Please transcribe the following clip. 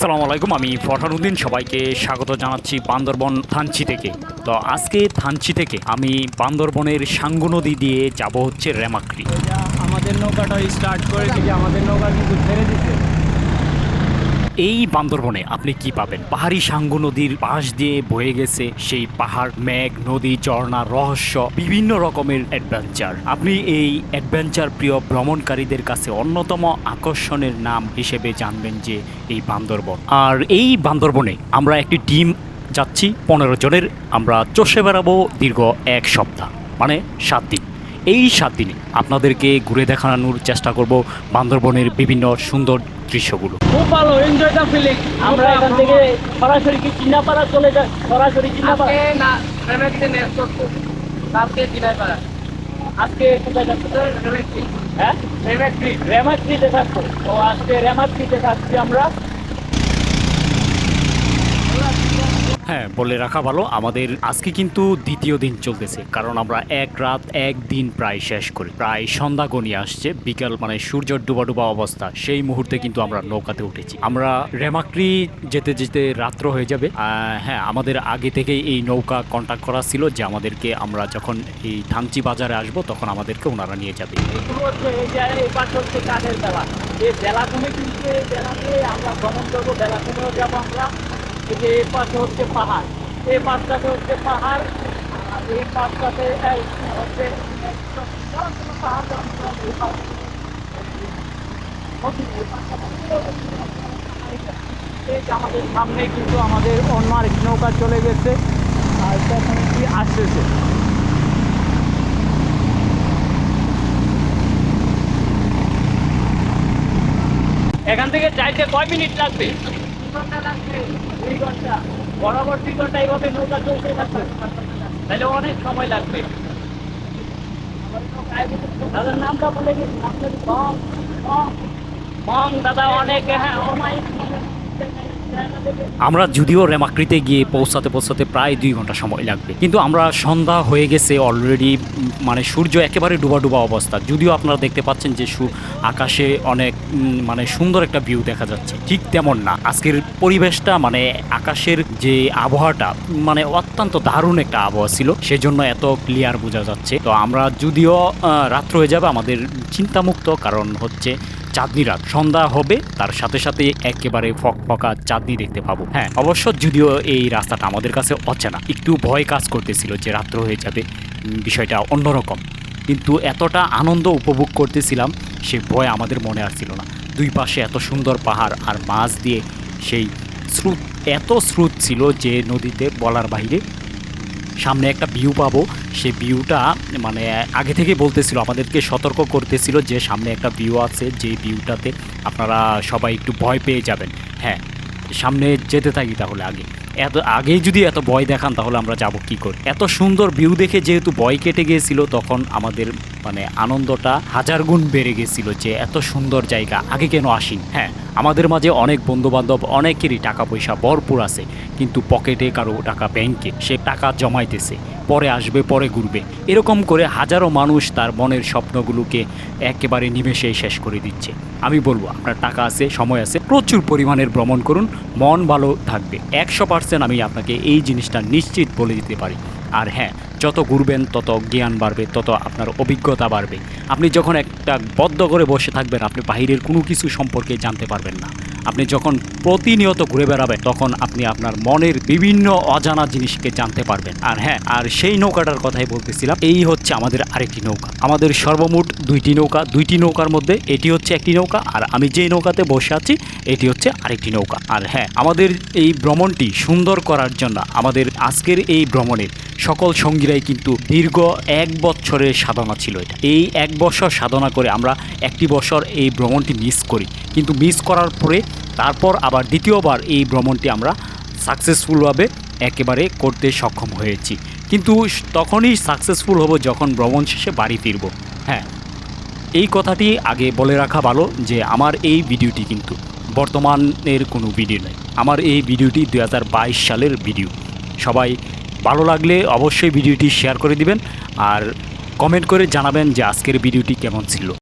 সালাম আলাইকুম, আমি ফরহানুদ্দিন সবাইকে স্বাগত জানাচ্ছি বান্দরবন থানচি থেকে। তো আজকে থানচি থেকে আমি বান্দরবনের সাঙ্গু নদী দিয়ে যাব হচ্ছে রেমাকড়ি আমাদের নৌকাটা স্টার্ট করে আমাদের নৌকা কিন্তু ছেড়ে দিচ্ছে এই বান্দরবনে আপনি কি পাবেন? পাহাড়ি সাঙ্গু নদীর পাশ দিয়ে বয়ে গেছে সেই পাহাড়, মেঘ, নদী, ঝর্ণা, রহস্য, বিভিন্ন রকমের অ্যাডভেঞ্চার আপনি এই অ্যাডভেঞ্চার প্রিয় ভ্রমণকারীদের কাছে অন্যতম আকর্ষণের নাম হিসেবে জানবেন যে এই বান্দরবন। আর এই বান্দরবনে আমরা একটি টিম যাচ্ছি, পনেরো জনের। আমরা চষে বেড়াবো দীর্ঘ এক সপ্তাহ মানে সাত দিন। এই সাত দিনে আপনাদেরকে ঘুরে দেখানোর চেষ্টা করব বান্দরবনের বিভিন্ন সুন্দর দৃশ্যগুলো। খুব ভালো এনজয় দা ফিলিং আমরা এখান থেকে সরাসরি কি চিনাপাড়া চলে যাই সরাসরি চিনাপাড়া? আজকে না কালকে আজকে কোথায় যাচ্ছি? হ্যাঁ? রেমাত্রিতে থাকব। তো আজকে রেমাত্রিতে থাকছি আমরা। হ্যাঁ বলে রাখা ভালো। আমাদের আজকে কিন্তু দ্বিতীয় দিন চলতেছে, কারণ আমরা এক রাত, এক দিন প্রায় শেষ করি। প্রায় সন্ধ্যা গনিয়ে আসছে, বিকাল মানে সূর্য ডুবা ডুবা অবস্থা, সেই মুহূর্তে কিন্তু আমরা নৌকাতে উঠেছি। আমরা রেমাক্রি যেতে যেতে রাত্র হয়ে যাবে। হ্যাঁ আমাদের আগে থেকেই এই নৌকা কন্ট্যাক্ট করা ছিল যে আমাদেরকে আমরা যখন এই থানচি বাজারে আসব, তখন আমাদেরকে ওনারা নিয়ে যাবে। আমরা ভ্রমণ করব আমরা যে এই পাশে হচ্ছে পাহাড় এই পাশটাতে হচ্ছে পাহাড়, আর এই পাশটাতে হচ্ছে আমাদের সামনে কিন্তু আমাদের অন্য নৌকা চলে গেছে, আর তখন কি আসতেছে? এখান থেকে যাইতে কয় মিনিট লাগবে? দুই ঘণ্টা বরাবর দুই ঘণ্টা। এইভাবে নৌকা চলতে থাকবে তাহলে অনেক সময় লাগবে। দাদার নামটা বলে গেছি আপনার দাদা, অনেক হ্যাঁ আমরা যদিও রেমাকৃতে গিয়ে পৌঁছাতে পৌঁছাতে প্রায় দুই ঘণ্টা সময় লাগবে। কিন্তু আমরা সন্ধ্যা হয়ে গেছে অলরেডি মানে সূর্য একেবারে ডুবা ডুবা অবস্থা। যদিও আপনারা দেখতে পাচ্ছেন যে আকাশে অনেক মানে সুন্দর একটা ভিউ দেখা যাচ্ছে। ঠিক তেমন না। আজকের পরিবেশটা মানে আকাশের যে আবহাওয়াটা মানে অত্যন্ত দারুণ একটা আবহাওয়া ছিল। সেজন্য এত ক্লিয়ার বোঝা যাচ্ছে। তো আমরা যদিও রাত্র হয়ে যাবে আমাদের চিন্তামুক্ত, কারণ হচ্ছে চাঁদনি রাত সন্ধ্যা হবে, তার সাথে সাথে একেবারে ফক ফকা চাঁদনি দেখতে পাবো। হ্যাঁ অবশ্য যদিও এই রাস্তাটা আমাদের কাছে অচেনা, একটু ভয় কাজ করতেছিল যে রাত্র হয়ে যাবে বিষয়টা অন্যরকম। কিন্তু এতটা আনন্দ উপভোগ করতেছিলাম, সে ভয় আমাদের মনে আসছিল না। দুই পাশে এত সুন্দর পাহাড় আর মাছ দিয়ে সেই স্রোত, এত স্রোত ছিল যে নদীতে বলার বাইরে সামনে একটা ভিউ পাবো। সে ভিউটা মানে আগে থেকে বলতেছিল, আমাদেরকে সতর্ক করতেছিল যে সামনে একটা ভিউ আছে যে ভিউটাতে আপনারা সবাই একটু ভয় পেয়ে যাবেন। হ্যাঁ সামনে যেতে থাকি তাহলে আগে। এত, আগেই যদি এত ভয় দেখান তাহলে আমরা যাব কি করে? এত সুন্দর ভিউ দেখে যেহেতু ভয় কেটে গিয়েছিল, তখন আমাদের মানে আনন্দটা হাজার গুণ বেড়ে গেছিল যে এত সুন্দর জায়গা, আগে কেন আসি হ্যাঁ আমাদের মাঝে অনেক বন্ধু বান্ধব অনেকেরই টাকা পয়সা ভরপুর আছে, কিন্তু পকেটে কারও টাকা ব্যাংকে সে টাকা জমাইতেছে, পরে আসবে, পরে ঘুরবে। এরকম করে হাজারো মানুষ তার মনের স্বপ্নগুলোকে একেবারে নিমেষেই শেষ করে দিচ্ছে। আমি বলব, আপনার টাকা আছে, সময় আছে, প্রচুর পরিমাণের ভ্রমণ করুন, মন ভালো থাকবে। একশো পার্সেন্ট আমি আপনাকে এই জিনিসটা নিশ্চিত বলে দিতে পারি। আর হ্যাঁ যত ঘুরবেন, তত জ্ঞান বাড়বে, তত আপনার অভিজ্ঞতা বাড়বে। আপনি যখন একটা বদ্ধ করে বসে থাকবেন, আপনি বাহিরের কোনো কিছু সম্পর্কে জানতে পারবেন না। আপনি যখন প্রতিনিয়ত ঘুরে বেড়াবেন, তখন আপনি আপনার মনের বিভিন্ন অজানা জিনিসকে জানতে পারবেন। আর হ্যাঁ আর সেই নৌকাটার কথাই বলতেছিলাম, এই হচ্ছে আমাদের আরেকটি নৌকা। আমাদের সর্বমোট দুইটি নৌকা, দুইটি নৌকার মধ্যে এটি হচ্ছে একটি নৌকা, আর আমি যেই নৌকাতে বসে আছি, এটি হচ্ছে আরেকটি নৌকা। আর হ্যাঁ আমাদের এই ভ্রমণটি সুন্দর করার জন্য আমাদের আজকের এই ভ্রমণের সকল সঙ্গীরাই কিন্তু দীর্ঘ এক বছরের সাধনা ছিল এটা। এই এক বছর সাধনা করে আমরা একটি বছর এই ভ্রমণটি মিস করি। কিন্তু মিস করার পরে তারপর আবার দ্বিতীয়বার এই ভ্রমণটি আমরা সাকসেসফুলভাবে একেবারে করতে সক্ষম হয়েছি। কিন্তু তখনই সাকসেসফুল হব যখন ভ্রমণ শেষে বাড়ি ফিরব। হ্যাঁ এই কথাটি আগে বলে রাখা ভালো যে আমার এই ভিডিওটি কিন্তু বর্তমানের কোনো ভিডিও নয়। আমার এই ভিডিওটি দু হাজার বাইশ সালের ভিডিও। সবাই ভালো লাগলে অবশ্যই ভিডিওটি শেয়ার করে দিবেন আর কমেন্ট করে জানাবেন যে আজকের ভিডিওটি কেমন ছিল।